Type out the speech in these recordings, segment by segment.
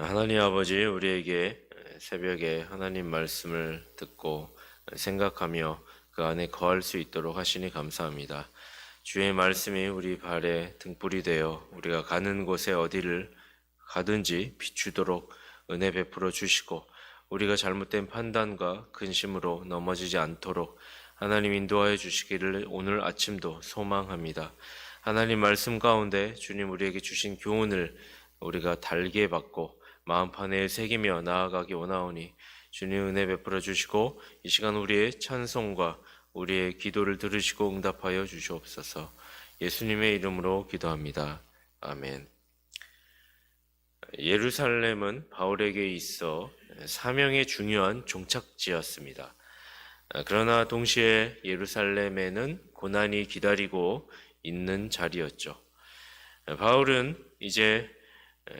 하나님 아버지, 우리에게 새벽에 하나님 말씀을 듣고 생각하며 그 안에 거할 수 있도록 하시니 감사합니다. 주의 말씀이 우리 발에 등불이 되어 우리가 가는 곳에 어디를 가든지 비추도록 은혜 베풀어 주시고 우리가 잘못된 판단과 근심으로 넘어지지 않도록 하나님 인도하여 주시기를 오늘 아침도 소망합니다. 하나님 말씀 가운데 주님 우리에게 주신 교훈을 우리가 달게 받고 마음판에 새기며 나아가기 원하오니 주님 은혜 베풀어 주시고 이 시간 우리의 찬송과 우리의 기도를 들으시고 응답하여 주시옵소서. 예수님의 이름으로 기도합니다. 아멘. 예루살렘은 바울에게 있어 사명의 중요한 종착지였습니다. 그러나 동시에 예루살렘에는 고난이 기다리고 있는 자리였죠. 바울은 이제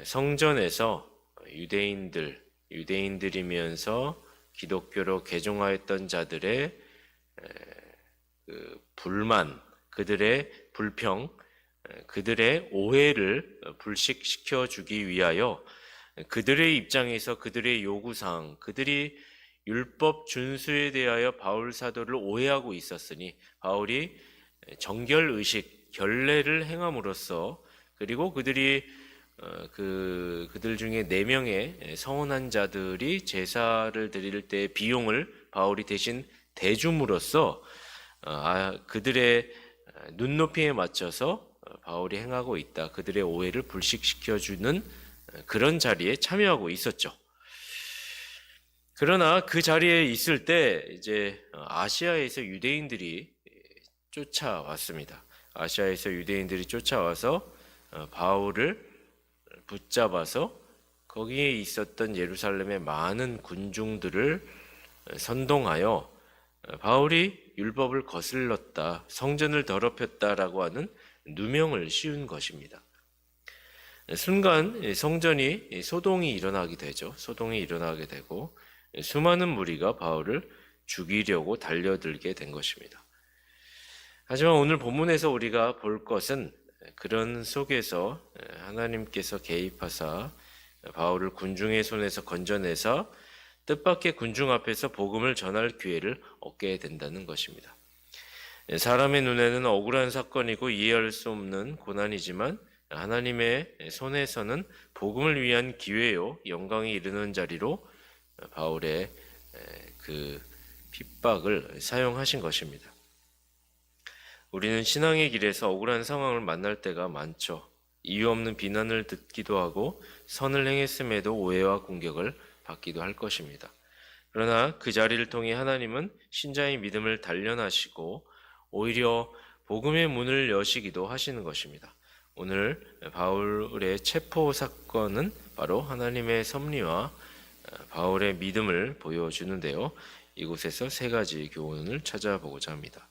성전에서 유대인들, 유대인들이면서 기독교로 개종하였던 자들의 그 불만, 그들의 불평, 그들의 오해를 불식시켜 주기 위하여 그들의 입장에서 그들의 요구사항, 그들이 율법 준수에 대하여 바울 사도를 오해하고 있었으니 바울이 정결 의식, 결례를 행함으로써 그리고 그들이 어, 그 그들 중에 네 명의 서원한 자들이 제사를 드릴 때 비용을 바울이 대신 대줌으로써 어, 아, 그들의 눈높이에 맞춰서 바울이 행하고 있다. 그들의 오해를 불식시켜 주는 그런 자리에 참여하고 있었죠. 그러나 그 자리에 있을 때 이제 아시아에서 유대인들이 쫓아왔습니다. 아시아에서 유대인들이 쫓아와서 바울을 붙잡아서 거기에 있었던 예루살렘의 많은 군중들을 선동하여 바울이 율법을 거슬렀다, 성전을 더럽혔다라고 하는 누명을 씌운 것입니다. 순간 성전이 소동이 일어나게 되죠. 소동이 일어나게 되고 수많은 무리가 바울을 죽이려고 달려들게 된 것입니다. 하지만 오늘 본문에서 우리가 볼 것은 그런 속에서 하나님께서 개입하사 바울을 군중의 손에서 건져내서 뜻밖의 군중 앞에서 복음을 전할 기회를 얻게 된다는 것입니다. 사람의 눈에는 억울한 사건이고 이해할 수 없는 고난이지만 하나님의 손에서는 복음을 위한 기회요 영광이 이르는 자리로 바울의 그 핍박을 사용하신 것입니다. 우리는 신앙의 길에서 억울한 상황을 만날 때가 많죠. 이유 없는 비난을 듣기도 하고 선을 행했음에도 오해와 공격을 받기도 할 것입니다. 그러나 그 자리를 통해 하나님은 신자의 믿음을 단련하시고 오히려 복음의 문을 여시기도 하시는 것입니다. 오늘 바울의 체포 사건은 바로 하나님의 섭리와 바울의 믿음을 보여주는데요. 이곳에서 세 가지 교훈을 찾아보고자 합니다.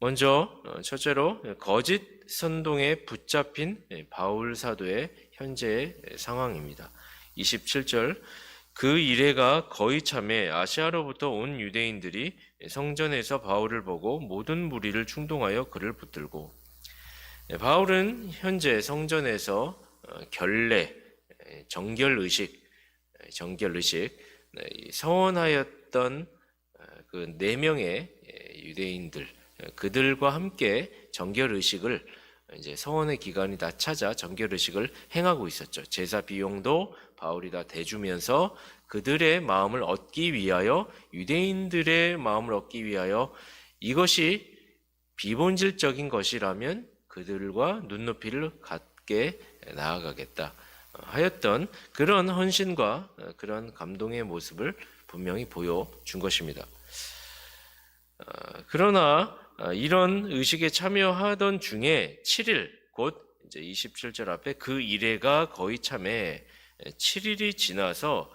먼저 첫째로 거짓 선동에 붙잡힌 바울 사도의 현재의 상황입니다. 27절 그 이래가 거의 참에 아시아로부터 온 유대인들이 성전에서 바울을 보고 모든 무리를 충동하여 그를 붙들고 바울은 현재 성전에서 결례, 정결 의식, 정결 의식 서원하였던 그 네 명의 유대인들 그들과 함께 정결 의식을 이제 서원의 기간이 다 찾아 정결 의식을 행하고 있었죠. 제사 비용도 바울이 다 대주면서 그들의 마음을 얻기 위하여 유대인들의 마음을 얻기 위하여 이것이 비본질적인 것이라면 그들과 눈높이를 갖게 나아가겠다 하였던 그런 헌신과 그런 감동의 모습을 분명히 보여준 것입니다. 그러나 이런 의식에 참여하던 중에 7일 곧 이제 27절 앞에 그 이래가 거의 참에 7일이 지나서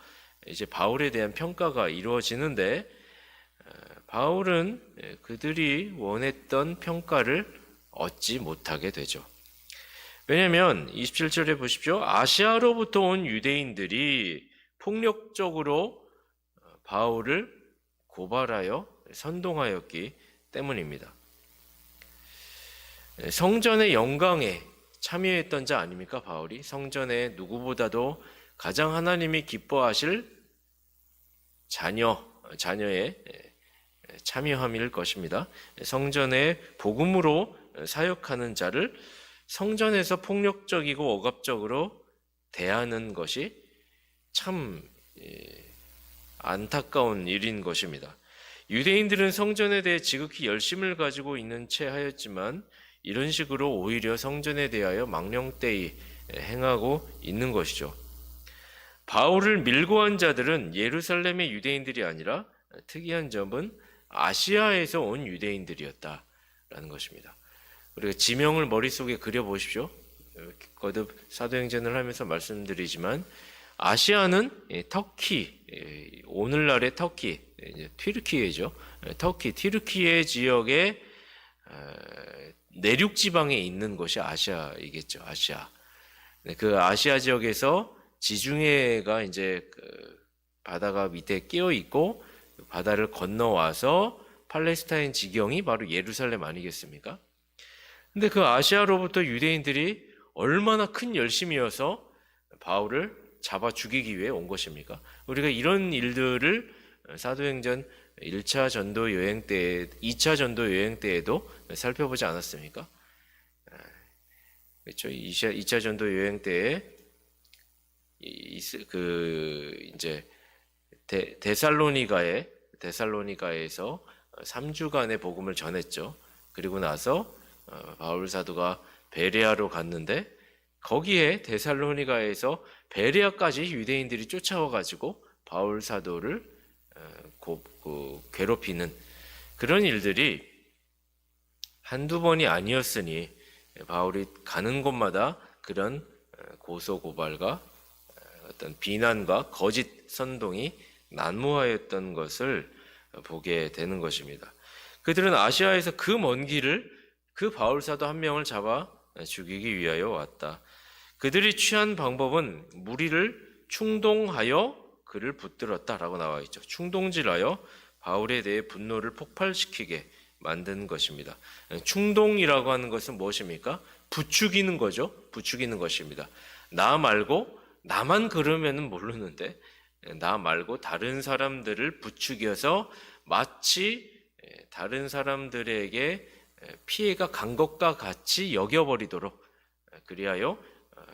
이제 바울에 대한 평가가 이루어지는데 바울은 그들이 원했던 평가를 얻지 못하게 되죠. 왜냐하면 27절에 보십시오. 아시아로부터 온 유대인들이 폭력적으로 바울을 고발하여 선동하였기 때문입니다. 성전의 영광에 참여했던 자 아닙니까? 바울이 성전에 누구보다도 가장 하나님이 기뻐하실 자녀, 자녀의 참여함일 것입니다. 성전의 복음으로 사역하는 자를 성전에서 폭력적이고 억압적으로 대하는 것이 참 예, 안타까운 일인 것입니다. 유대인들은 성전에 대해 지극히 열심을 가지고 있는 채 하였지만 이런 식으로 오히려 성전에 대하여 망령되이 행하고 있는 것이죠. 바울을 밀고 한 자들은 예루살렘의 유대인들이 아니라 특이한 점은 아시아에서 온 유대인들이었다라는 것입니다. 우리가 지명을 머릿속에 그려 보십시오. 거듭 사도행전을 하면서 말씀드리지만 아시아는 예, 터키, 예, 오늘날의 터키, 예, 튀르키예죠. 터키, 튀르키예 지역의 어, 내륙 지방에 있는 곳이 아시아이겠죠. 아시아. 네, 그 아시아 지역에서 지중해가 이제 그 바다가 밑에 끼어 있고 바다를 건너와서 팔레스타인 지경이 바로 예루살렘 아니겠습니까? 근데 그 아시아로부터 유대인들이 얼마나 큰 열심이어서 바울을 잡아 죽이기 위해 온 것입니까? 우리가 이런 일들을 사도행전 1차 전도 여행 때, 2차 전도 여행 때에도 살펴보지 않았습니까? 그렇죠. 2차, 2차 전도 여행 때에 그 이제 데, 데살로니가에 데살로니가에서 3주간의 복음을 전했죠. 그리고 나서 어, 바울 사도가 베레아로 갔는데 거기에 데살로니가에서 베레아까지 유대인들이 쫓아와 가지고 바울 사도를 어, 고, 그, 괴롭히는 그런 일들이 한두 번이 아니었으니 바울이 가는 곳마다 그런 어, 고소 고발과 어, 어떤 비난과 거짓 선동이 난무하였던 것을 보게 되는 것입니다. 그들은 아시아에서 그 먼 길을 그 바울사도 한 명을 잡아 죽이기 위하여 왔다. 그들이 취한 방법은 무리를 충동하여 그를 붙들었다라고 나와 있죠. 충동질하여 바울에 대해 분노를 폭발시키게 만든 것입니다. 충동이라고 하는 것은 무엇입니까? 부추기는 거죠. 부추기는 것입니다. 나 말고 나만 그러면은 모르는데 나 말고 다른 사람들을 부추겨서 마치 다른 사람들에게 피해가 간 것과 같이 여겨버리도록 그리하여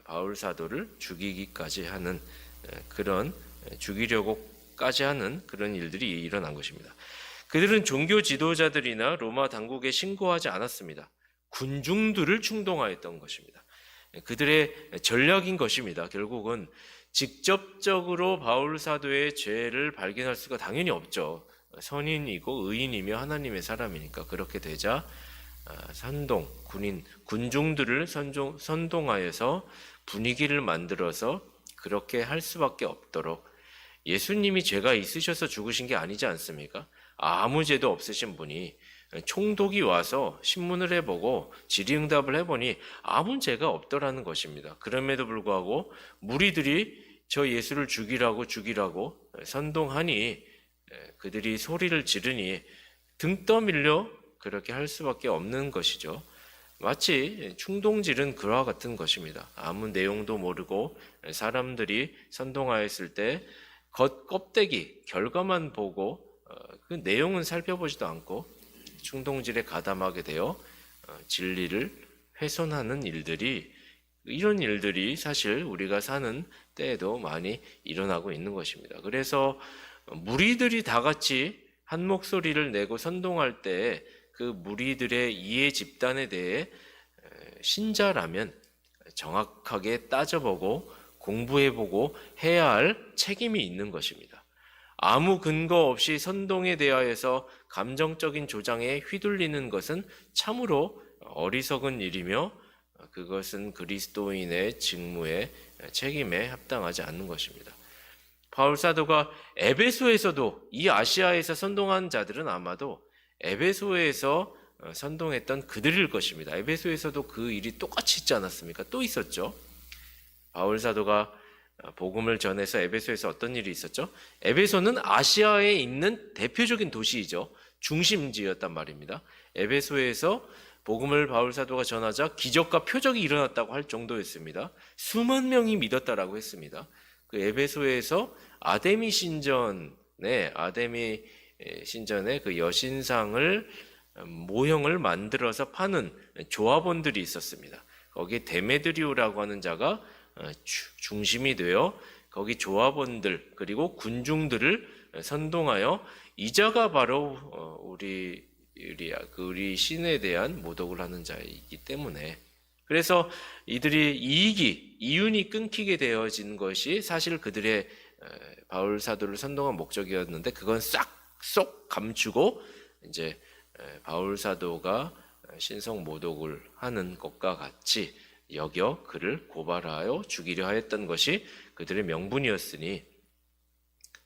바울 사도를 죽이기까지 하는 그런 죽이려고까지 하는 그런 일들이 일어난 것입니다. 그들은 종교 지도자들이나 로마 당국에 신고하지 않았습니다. 군중들을 충동하였던 것입니다. 그들의 전략인 것입니다. 결국은 직접적으로 바울 사도의 죄를 발견할 수가 당연히 없죠. 선인이고 의인이며 하나님의 사람이니까 그렇게 되자 아, 선동 군인 군중들을 선종, 선동하여서 분위기를 만들어서 그렇게 할 수밖에 없도록 예수님이 죄가 있으셔서 죽으신 게 아니지 않습니까? 아무 죄도 없으신 분이 총독이 와서 신문을 해보고 질의응답을 해보니 아무 죄가 없더라는 것입니다. 그럼에도 불구하고 무리들이 저 예수를 죽이라고 죽이라고 선동하니 그들이 소리를 지르니 등 떠밀려 그렇게 할 수밖에 없는 것이죠. 마치 충동질은 그와 같은 것입니다. 아무 내용도 모르고 사람들이 선동하였을 때 겉 껍데기 결과만 보고 어, 그 내용은 살펴보지도 않고 충동질에 가담하게 되어 어, 진리를 훼손하는 일들이 이런 일들이 사실 우리가 사는 때에도 많이 일어나고 있는 것입니다. 그래서 무리들이 다 같이 한 목소리를 내고 선동할 때 그 무리들의 이해 집단에 대해 신자라면 정확하게 따져보고 공부해보고 해야 할 책임이 있는 것입니다. 아무 근거 없이 선동에 대하여서 감정적인 조장에 휘둘리는 것은 참으로 어리석은 일이며 그것은 그리스도인의 직무에 책임에 합당하지 않는 것입니다. 바울 사도가 에베소에서도 이 아시아에서 선동한 자들은 아마도 에베소에서 선동했던 그들일 것입니다. 에베소에서도 그 일이 똑같이 있지 않았습니까? 또 있었죠. 바울 사도가 복음을 전해서 에베소에서 어떤 일이 있었죠? 에베소는 아시아에 있는 대표적인 도시이죠. 중심지였단 말입니다. 에베소에서 복음을 바울 사도가 전하자 기적과 표적이 일어났다고 할 정도였습니다. 수만 명이 믿었다라고 했습니다. 그 에베소에서 아데미 신전에 아데미 에, 신전에 그 여신상을 음, 모형을 만들어서 파는 조합원들이 있었습니다. 거기에 데메드리오라고 하는 자가 어, 주- 중심이 되어 거기 조합원들 그리고 군중들을 선동하여 이자가 바로 어, 우리 우리 그 우리 신에 대한 모독을 하는 자이기 때문에 그래서 이들이 이익이 이윤이 끊기게 되어진 것이 사실 그들의 에, 바울 사도를 선동한 목적이었는데 그건 싹 쏙 감추고 이제 에, 바울 사도가 신성 모독을 하는 것과 같이 여겨 그를 고발하여 죽이려 하였던 것이 그들의 명분이었으니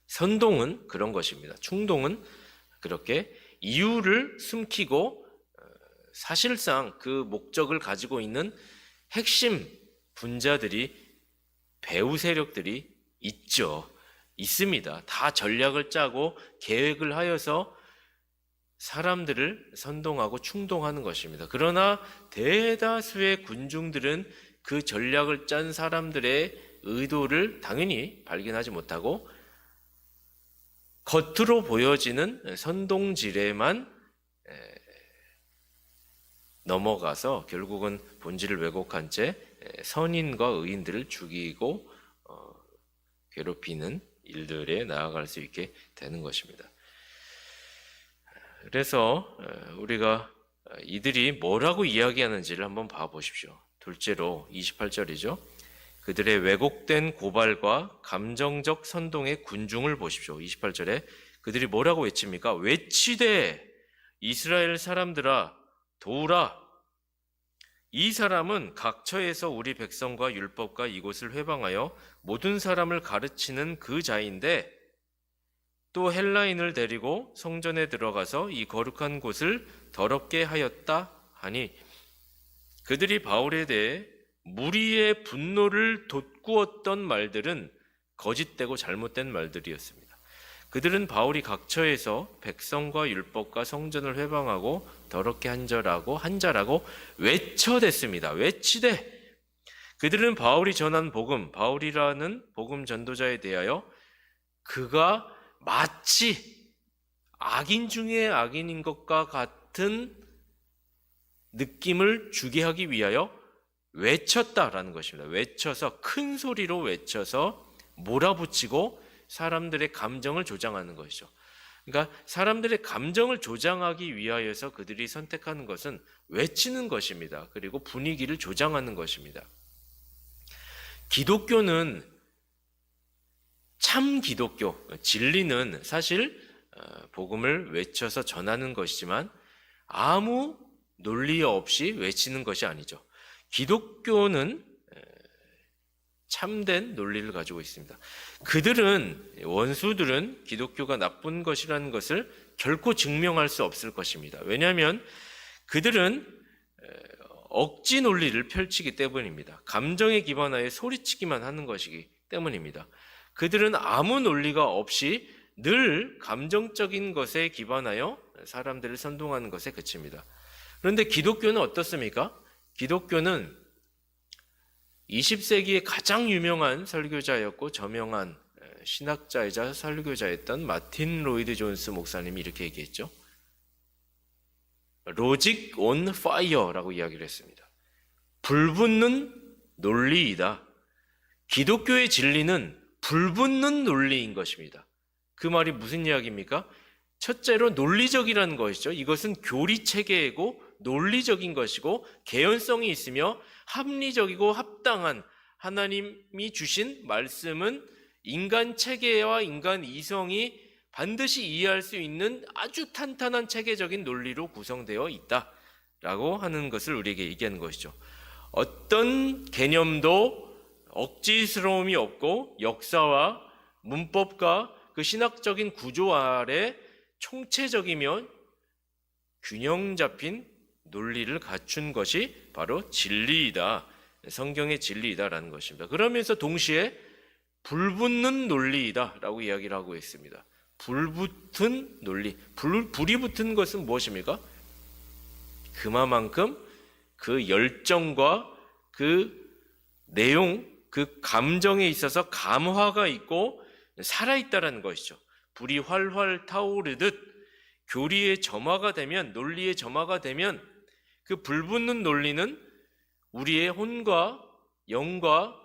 선동은 그런 것입니다. 충동은 그렇게 이유를 숨기고 어, 사실상 그 목적을 가지고 있는 핵심 분자들이 배후 세력들이 있죠. 있습니다. 다 전략을 짜고 계획을 하여서 사람들을 선동하고 충동하는 것입니다. 그러나 대다수의 군중들은 그 전략을 짠 사람들의 의도를 당연히 발견하지 못하고 겉으로 보여지는 선동질에만 에, 넘어가서 결국은 본질을 왜곡한 채 에, 선인과 의인들을 죽이고 어, 괴롭히는 일들에 나아갈 수 있게 되는 것입니다. 그래서 어, 우리가 어, 이들이 뭐라고 이야기하는지를 한번 봐보십시오. 둘째로 28절이죠. 그들의 왜곡된 고발과 감정적 선동의 군중을 보십시오. 28절에 그들이 뭐라고 외칩니까? 외치되 이스라엘 사람들아 도우라 이 사람은 각처에서 우리 백성과 율법과 이곳을 회방하여 모든 사람을 가르치는 그 자인데 또 헬라인을 데리고 성전에 들어가서 이 거룩한 곳을 더럽게 하였다 하니 그들이 바울에 대해 무리의 분노를 돋구었던 말들은 거짓되고 잘못된 말들이었습니다. 그들은 바울이 각처에서 백성과 율법과 성전을 회방하고 더럽게 한절하고 한자라고 외쳐댔습니다. 외치되 그들은 바울이 전한 복음, 바울이라는 복음 전도자에 대하여 그가 마치 악인 중에 악인인 것과 같은 느낌을 주게 하기 위하여 외쳤다라는 것입니다. 외쳐서 큰 소리로 외쳐서 몰아붙이고 사람들의 감정을 조장하는 것이죠. 그러니까 사람들의 감정을 조장하기 위하여서 그들이 선택하는 것은 외치는 것입니다. 그리고 분위기를 조장하는 것입니다. 기독교는 참 기독교, 진리는 사실 어, 복음을 외쳐서 전하는 것이지만 아무 논리 없이 외치는 것이 아니죠. 기독교는 에, 참된 논리를 가지고 있습니다. 그들은 원수들은 기독교가 나쁜 것이라는 것을 결코 증명할 수 없을 것입니다. 왜냐하면 그들은 에, 억지 논리를 펼치기 때문입니다. 감정에 기반하여 소리치기만 하는 것이기 때문입니다. 그들은 아무 논리가 없이 늘 감정적인 것에 기반하여 사람들을 선동하는 것에 그칩니다. 그런데 기독교는 어떻습니까? 기독교는 20세기의 가장 유명한 설교자였고 저명한 신학자이자 설교자였던 마틴 로이드 존스 목사님이 이렇게 얘기했죠. 로직 온 파이어라고 이야기를 했습니다. 불붙는 논리이다. 기독교의 진리는 불붙는 논리인 것입니다. 그 말이 무슨 이야기입니까? 첫째로 논리적이라는 것이죠. 이것은 교리 체계이고 논리적인 것이고 개연성이 있으며 합리적이고 합당한 하나님이 주신 말씀은 인간 체계와 인간 이성이 반드시 이해할 수 있는 아주 탄탄한 체계적인 논리로 구성되어 있다 라고 하는 것을 우리에게 얘기하는 것이죠. 어떤 개념도 억지스러움이 없고 역사와 문법과 그 신학적인 구조 아래 총체적이며 균형 잡힌 논리를 갖춘 것이 바로 진리이다. 성경의 진리이다라는 것입니다. 그러면서 동시에 불붙는 논리이다라고 이야기를 하고 있습니다. 불붙은 논리. 불, 불이 붙은 것은 무엇입니까? 그만큼 그 열정과 그 내용, 그 감정에 있어서 감화가 있고 살아있다라는 것이죠. 불이 활활 타오르듯 교리의 점화가 되면 논리의 점화가 되면 그 불붙는 논리는 우리의 혼과 영과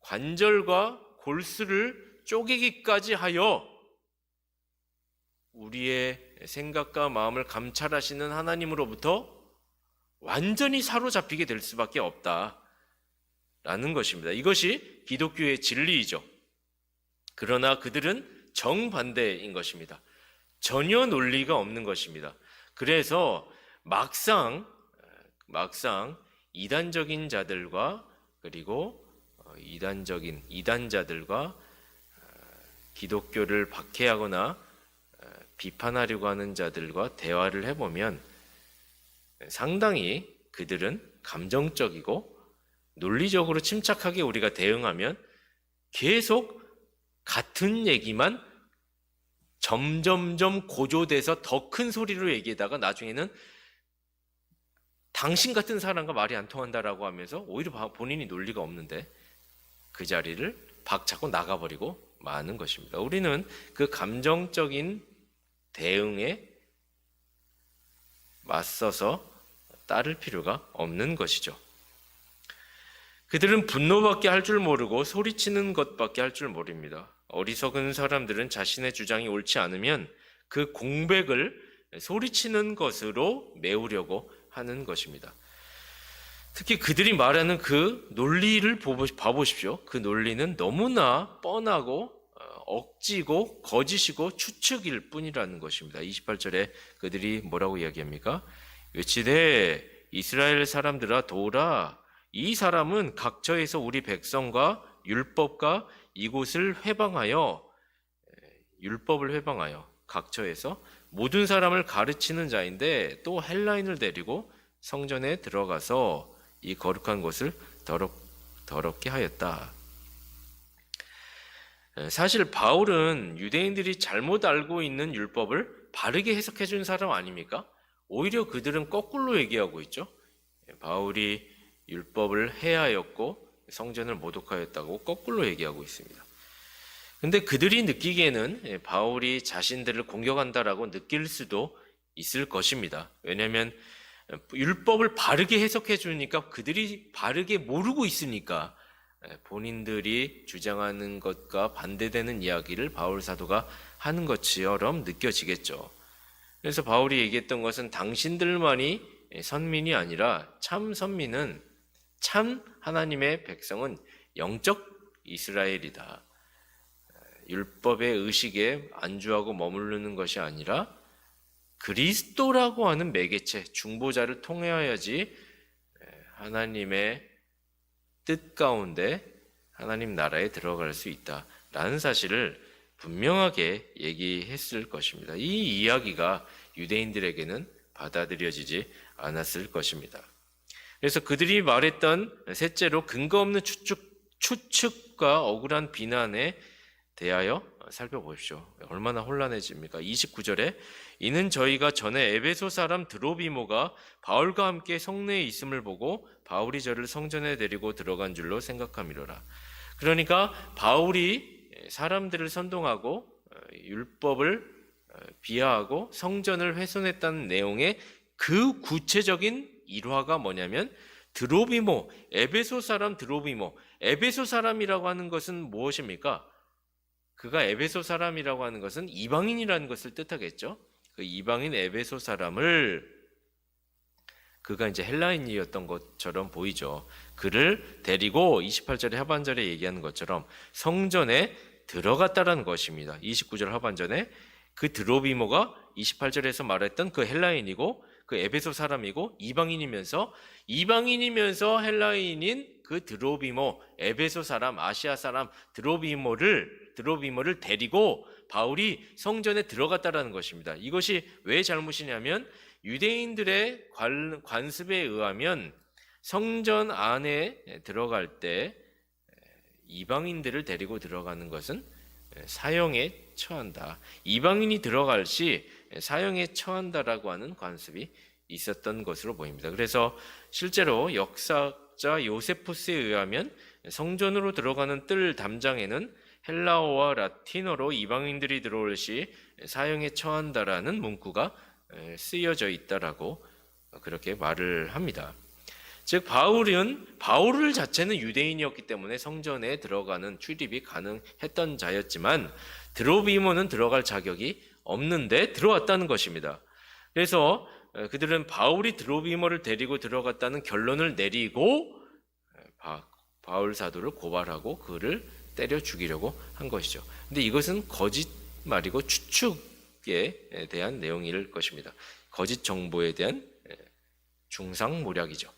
관절과 골수를 쪼개기까지 하여 우리의 생각과 마음을 감찰하시는 하나님으로부터 완전히 사로잡히게 될 수밖에 없다. 라는 것입니다. 이것이 기독교의 진리이죠. 그러나 그들은 정반대인 것입니다. 전혀 논리가 없는 것입니다. 그래서 막상 막상 이단적인 자들과 그리고 어, 이단적인 이단자들과 어, 기독교를 박해하거나 어, 비판하려고 하는 자들과 대화를 해보면 상당히 그들은 감정적이고 논리적으로 침착하게 우리가 대응하면 계속 같은 얘기만 점점점 고조돼서 더 큰 소리로 얘기하다가 나중에는 당신 같은 사람과 말이 안 통한다라고 하면서 오히려 본인이 논리가 없는데 그 자리를 박차고 나가버리고 마는 것입니다. 우리는 그 감정적인 대응에 맞서서 따를 필요가 없는 것이죠. 그들은 분노밖에 할 줄 모르고 소리치는 것밖에 할 줄 모릅니다. 어리석은 사람들은 자신의 주장이 옳지 않으면 그 공백을 소리치는 것으로 메우려고 하는 것입니다. 특히 그들이 말하는 그 논리를 봐보십시오. 그 논리는 너무나 뻔하고 어, 억지고 거짓이고 추측일 뿐이라는 것입니다. 28절에 그들이 뭐라고 이야기합니까? 외치되 이스라엘 사람들아 도라 이 사람은 각처에서 우리 백성과 율법과 이곳을 회방하여 율법을 회방하여 각처에서 모든 사람을 가르치는 자인데 또 헬라인을 데리고 성전에 들어가서 이 거룩한 곳을 더럽, 더럽게 하였다. 사실 바울은 유대인들이 잘못 알고 있는 율법을 바르게 해석해 준 사람 아닙니까? 오히려 그들은 거꾸로 얘기하고 있죠. 바울이 율법을 해하였고 성전을 모독하였다고 거꾸로 얘기하고 있습니다. 근데 그들이 느끼기에는 바울이 자신들을 공격한다라고 느낄 수도 있을 것입니다. 왜냐하면 율법을 바르게 해석해 주니까 그들이 바르게 모르고 있으니까 본인들이 주장하는 것과 반대되는 이야기를 바울 사도가 하는 것처럼 느껴지겠죠. 그래서 바울이 얘기했던 것은 당신들만이 선민이 아니라 참 선민은 참 하나님의 백성은 영적 이스라엘이다. 율법의 의식에 안주하고 머무르는 것이 아니라 그리스도라고 하는 매개체, 중보자를 통해야지 하나님의 뜻 가운데 하나님 나라에 들어갈 수 있다라는 사실을 분명하게 얘기했을 것입니다. 이 이야기가 유대인들에게는 받아들여지지 않았을 것입니다. 그래서 그들이 말했던 셋째로 근거 없는 추측, 추측과 억울한 비난에 대하여 살펴보십시오. 얼마나 혼란해집니까? 29절에 이는 저희가 전에 에베소 사람 드로비모가 바울과 함께 성내에 있음을 보고 바울이 저를 성전에 데리고 들어간 줄로 생각함이로라. 그러니까 바울이 사람들을 선동하고 어, 율법을 어, 비하하고 성전을 훼손했다는 내용의 그 구체적인 일화가 뭐냐면 드로비모, 에베소 사람 드로비모, 에베소 사람이라고 하는 것은 무엇입니까? 그가 에베소 사람이라고 하는 것은 이방인이라는 것을 뜻하겠죠. 그 이방인 에베소 사람을 그가 이제 헬라인이었던 것처럼 보이죠. 그를 데리고 28절의 하반절에 얘기하는 것처럼 성전에 들어갔다라는 것입니다. 29절 하반전에 그 드로비모가 28절에서 말했던 그 헬라인이고 그 에베소 사람이고 이방인이면서 이방인이면서 헬라인인 그 드로비모 에베소 사람 아시아 사람 드로비모를 드로비머를 데리고 바울이 성전에 들어갔다라는 것입니다. 이것이 왜 잘못이냐면 유대인들의 관, 관습에 의하면 성전 안에 들어갈 때 이방인들을 데리고 들어가는 것은 사형에 처한다. 이방인이 들어갈 시 사형에 처한다라고 하는 관습이 있었던 것으로 보입니다. 그래서 실제로 역사자 요세푸스에 의하면 성전으로 들어가는 뜰 담장에는 헬라어와 라틴어로 이방인들이 들어올 시 사형에 처한다라는 문구가 에, 쓰여져 있다라고 그렇게 말을 합니다. 즉 바울은 바울 자체는 유대인이었기 때문에 성전에 들어가는 출입이 가능했던 자였지만 드로비모는 들어갈 자격이 없는데 들어왔다는 것입니다. 그래서 에, 그들은 바울이 드로비모를 데리고 들어갔다는 결론을 내리고 바울 사도를 고발하고 그를 때려 죽이려고 한 것이죠. 근데 이것은 거짓말이고 추측에 대한 내용일 것입니다. 거짓 정보에 대한 에, 중상모략이죠.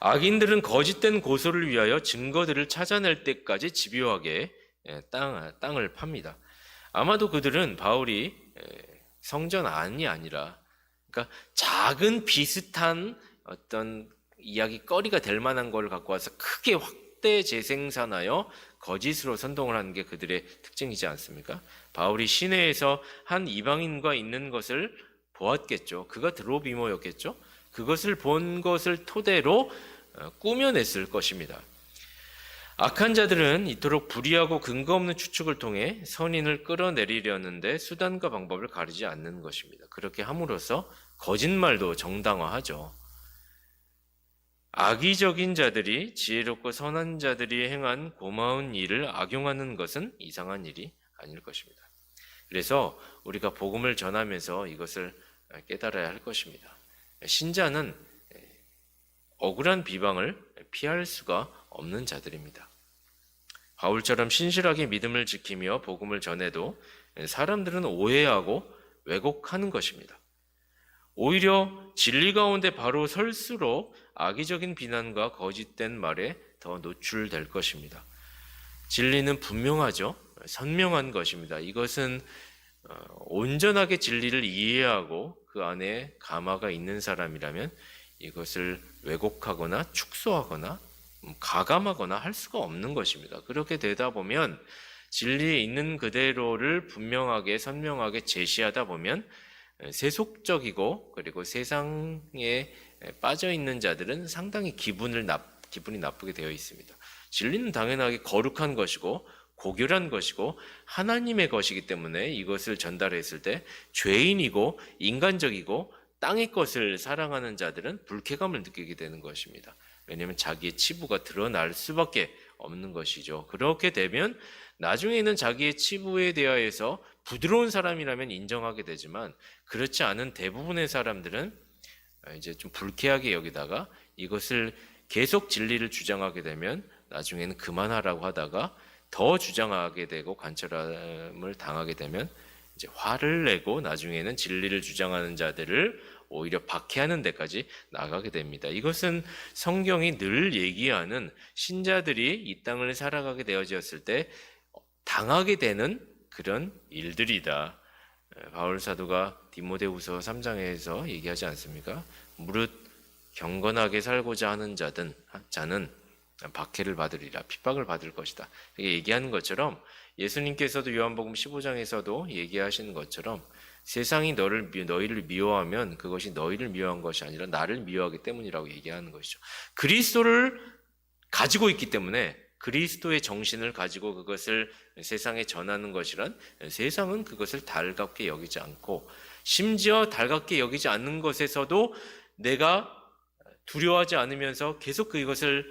악인들은 거짓된 고소를 위하여 증거들을 찾아낼 때까지 집요하게 에, 땅, 땅을 팝니다. 아마도 그들은 바울이 에, 성전 안이 아니라 그러니까 작은 비슷한 어떤 이야기거리가 될 만한 걸 갖고 와서 크게 확 대 재생산하여 거짓으로 선동을 하는 게 그들의 특징이지 않습니까? 바울이 시내에서 한 이방인과 있는 것을 보았겠죠. 그가 드로비모였겠죠. 그것을 본 것을 토대로 어, 꾸며냈을 것입니다. 악한 자들은 이토록 불의하고 근거 없는 추측을 통해 선인을 끌어내리려는데 수단과 방법을 가리지 않는 것입니다. 그렇게 함으로써 거짓말도 정당화하죠. 악의적인 자들이 지혜롭고 선한 자들이 행한 고마운 일을 악용하는 것은 이상한 일이 아닐 것입니다. 그래서 우리가 복음을 전하면서 이것을 깨달아야 할 것입니다. 신자는 억울한 비방을 피할 수가 없는 자들입니다. 바울처럼 신실하게 믿음을 지키며 복음을 전해도 사람들은 오해하고 왜곡하는 것입니다. 오히려 진리 가운데 바로 설수록 악의적인 비난과 거짓된 말에 더 노출될 것입니다. 진리는 분명하죠. 선명한 것입니다. 이것은 어, 온전하게 진리를 이해하고 그 안에 감화가 있는 사람이라면 이것을 왜곡하거나 축소하거나 음, 가감하거나 할 수가 없는 것입니다. 그렇게 되다 보면 진리에 있는 그대로를 분명하게 선명하게 제시하다 보면 세속적이고 그리고 세상에 빠져 있는 자들은 상당히 기분을 나, 기분이 나쁘게 되어 있습니다. 진리는 당연하게 거룩한 것이고 고결한 것이고 하나님의 것이기 때문에 이것을 전달했을 때 죄인이고 인간적이고 땅의 것을 사랑하는 자들은 불쾌감을 느끼게 되는 것입니다. 왜냐하면 자기의 치부가 드러날 수밖에 없는 것이죠. 그렇게 되면 나중에는 자기의 치부에 대하여서 부드러운 사람이라면 인정하게 되지만 그렇지 않은 대부분의 사람들은 이제 좀 불쾌하게 여기다가 이것을 계속 진리를 주장하게 되면 나중에는 그만하라고 하다가 더 주장하게 되고 관철함을 당하게 되면 이제 화를 내고 나중에는 진리를 주장하는 자들을 오히려 박해하는 데까지 나가게 됩니다. 이것은 성경이 늘 얘기하는 신자들이 이 땅을 살아가게 되어졌을 때 당하게 되는 그런 일들이다. 바울 사도가 디모데후서 3장에서 얘기하지 않습니까? 무릇 경건하게 살고자 하는 자든 자는 박해를 받으리라 핍박을 받을 것이다. 얘기하는 것처럼 예수님께서도 요한복음 15장에서도 얘기하시는 것처럼 세상이 너를 너희를 미워하면 그것이 너희를 미워한 것이 아니라 나를 미워하기 때문이라고 얘기하는 것이죠. 그리스도를 가지고 있기 때문에 그리스도의 정신을 가지고 그것을 세상에 전하는 것이란 세상은 그것을 달갑게 여기지 않고 심지어 달갑게 여기지 않는 것에서도 내가 두려워하지 않으면서 계속 그것을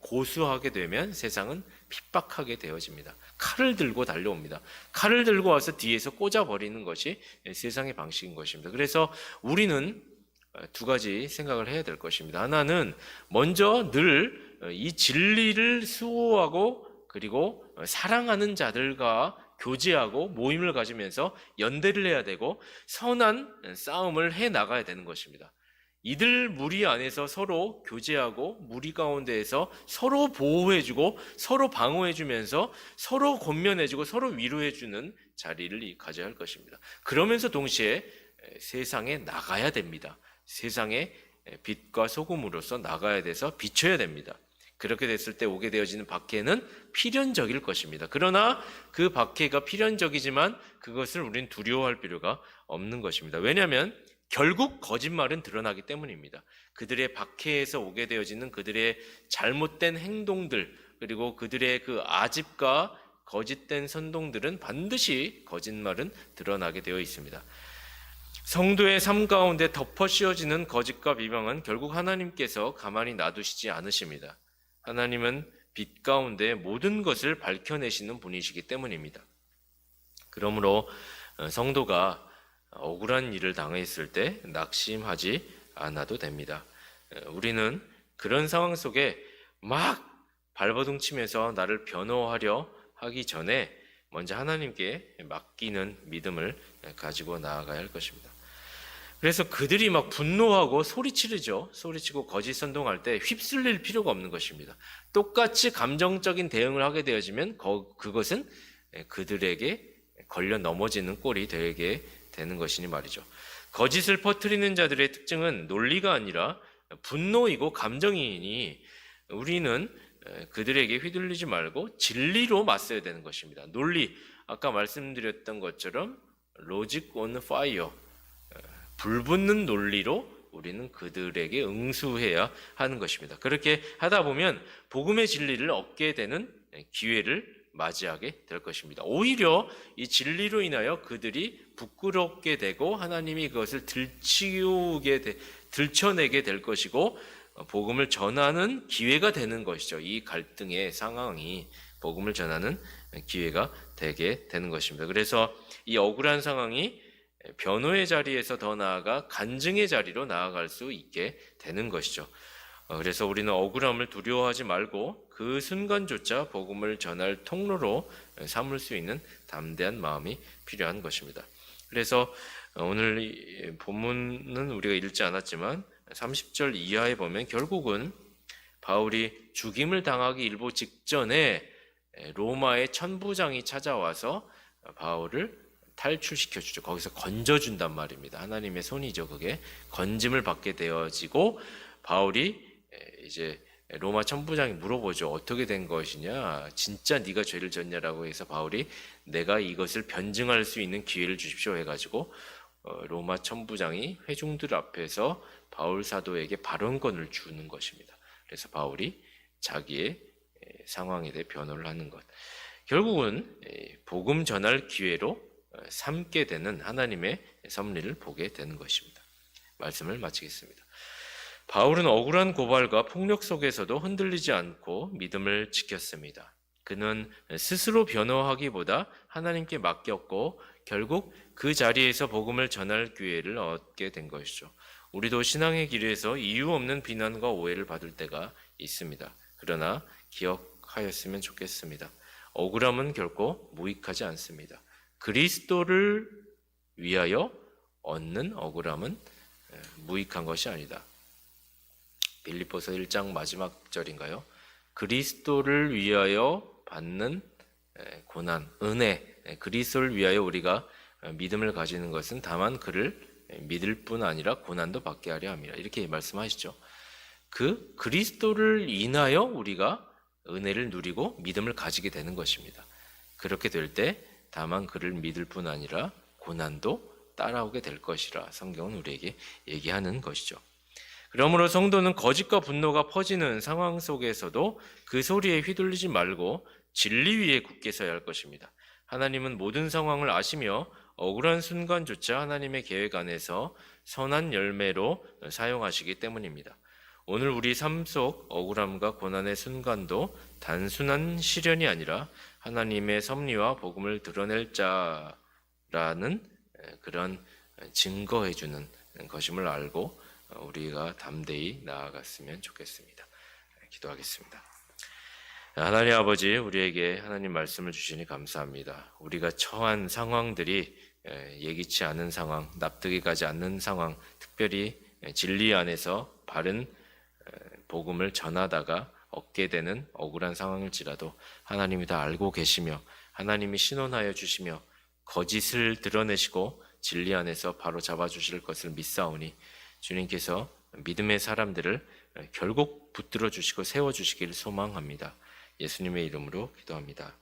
고수하게 되면 세상은 핍박하게 되어집니다. 칼을 들고 달려옵니다. 칼을 들고 와서 뒤에서 꽂아버리는 것이 세상의 방식인 것입니다. 그래서 우리는 두 가지 생각을 해야 될 것입니다. 하나는 먼저 늘 이 진리를 수호하고 그리고 사랑하는 자들과 교제하고 모임을 가지면서 연대를 해야 되고 선한 싸움을 해 나가야 되는 것입니다. 이들 무리 안에서 서로 교제하고 무리 가운데에서 서로 보호해주고 서로 방어해주면서 서로 권면해주고 서로 위로해주는 자리를 가져야 할 것입니다. 그러면서 동시에 세상에 나가야 됩니다. 세상에 빛과 소금으로서 나가야 돼서 비춰야 됩니다. 그렇게 됐을 때 오게 되어지는 박해는 필연적일 것입니다. 그러나 그 박해가 필연적이지만 그것을 우리는 두려워할 필요가 없는 것입니다. 왜냐하면 결국 거짓말은 드러나기 때문입니다. 그들의 박해에서 오게 되어지는 그들의 잘못된 행동들 그리고 그들의 그 아집과 거짓된 선동들은 반드시 거짓말은 드러나게 되어 있습니다. 성도의 삶 가운데 덮어 씌워지는 거짓과 비방은 결국 하나님께서 가만히 놔두시지 않으십니다. 하나님은 빛 가운데 모든 것을 밝혀내시는 분이시기 때문입니다. 그러므로 어, 성도가 억울한 일을 당했을 때 낙심하지 않아도 됩니다. 어, 우리는 그런 상황 속에 막 발버둥 치면서 나를 변호하려 하기 전에 먼저 하나님께 맡기는 믿음을 가지고 나아가야 할 것입니다. 그래서 그들이 막 분노하고 소리치르죠. 소리치고 거짓 선동할 때 휩쓸릴 필요가 없는 것입니다. 똑같이 감정적인 대응을 하게 되어지면 거- 그것은 그들에게 걸려 넘어지는 꼴이 되게 되는 것이니 말이죠. 거짓을 퍼뜨리는 자들의 특징은 논리가 아니라 분노이고 감정이니 우리는 그들에게 휘둘리지 말고 진리로 맞서야 되는 것입니다. 논리 아까 말씀드렸던 것처럼 로직 온 파이어 불 붙는 논리로 우리는 그들에게 응수해야 하는 것입니다. 그렇게 하다 보면 복음의 진리를 얻게 되는 기회를 맞이하게 될 것입니다. 오히려 이 진리로 인하여 그들이 부끄럽게 되고 하나님이 그것을 들치우게 되, 들춰내게 될 것이고 어, 복음을 전하는 기회가 되는 것이죠. 이 갈등의 상황이 복음을 전하는 기회가 되게 되는 것입니다. 그래서 이 억울한 상황이 변호의 자리에서 더 나아가 간증의 자리로 나아갈 수 있게 되는 것이죠. 어, 그래서 우리는 억울함을 두려워하지 말고 그 순간조차 복음을 전할 통로로 삼을 수 있는 담대한 마음이 필요한 것입니다. 그래서 오늘 이 본문은 우리가 읽지 않았지만 30절 이하에 보면 결국은 바울이 죽임을 당하기 일보 직전에 로마의 천부장이 찾아와서 바울을 탈출시켜 주죠. 거기서 건져 준단 말입니다. 하나님의 손이죠. 그게 건짐을 받게 되어지고 바울이 이제 로마 천부장이 물어보죠. 어떻게 된 것이냐? 진짜 네가 죄를 졌냐라고 해서 바울이 내가 이것을 변증할 수 있는 기회를 주십시오 해가지고 어, 로마 천부장이 회중들 앞에서 바울 사도에게 발언권을 주는 것입니다. 그래서 바울이 자기의 상황에 대해 변호를 하는 것. 결국은 복음 전할 기회로 어, 삼게 되는 하나님의 섭리를 보게 되는 것입니다. 말씀을 마치겠습니다. 바울은 억울한 고발과 폭력 속에서도 흔들리지 않고 믿음을 지켰습니다. 그는 스스로 변호하기보다 하나님께 맡겼고 결국 그 자리에서 복음을 전할 기회를 얻게 된 것이죠. 우리도 신앙의 길에서 이유 없는 비난과 오해를 받을 때가 있습니다. 그러나 기억하였으면 좋겠습니다. 억울함은 결코 무익하지 않습니다. 그리스도를 위하여 얻는 억울함은 무익한 것이 아니다. 빌립보서 1장 마지막 절인가요? 그리스도를 위하여 받는 고난, 은혜, 그리스도를 위하여 우리가 믿음을 가지는 것은 다만 그를 믿을 뿐 아니라 고난도 받게 하려 함이라. 이렇게 말씀하시죠. 그 그리스도를 인하여 우리가 은혜를 누리고 믿음을 가지게 되는 것입니다. 그렇게 될 때 다만 그를 믿을 뿐 아니라 고난도 따라오게 될 것이라 성경은 우리에게 얘기하는 것이죠. 그러므로 성도는 거짓과 분노가 퍼지는 상황 속에서도 그 소리에 휘둘리지 말고 진리 위에 굳게 서야 할 것입니다. 하나님은 모든 상황을 아시며 억울한 순간조차 하나님의 계획 안에서 선한 열매로 사용하시기 때문입니다. 오늘 우리 삶 속 억울함과 고난의 순간도 단순한 시련이 아니라 하나님의 섭리와 복음을 드러낼 자라는 그런 증거해주는 것임을 알고 우리가 담대히 나아갔으면 좋겠습니다. 기도하겠습니다. 하나님 아버지, 우리에게 하나님 말씀을 주시니 감사합니다. 우리가 처한 상황들이 예기치 않은 상황, 납득이 가지 않는 상황, 특별히 진리 안에서 바른 복음을 전하다가 얻게 되는 억울한 상황일지라도 하나님이 다 알고 계시며 하나님이 신원하여 주시며 거짓을 드러내시고 진리 안에서 바로 잡아 주실 것을 믿사오니 주님께서 믿음의 사람들을 결국 붙들어 주시고 세워 주시기를 소망합니다. 예수님의 이름으로 기도합니다.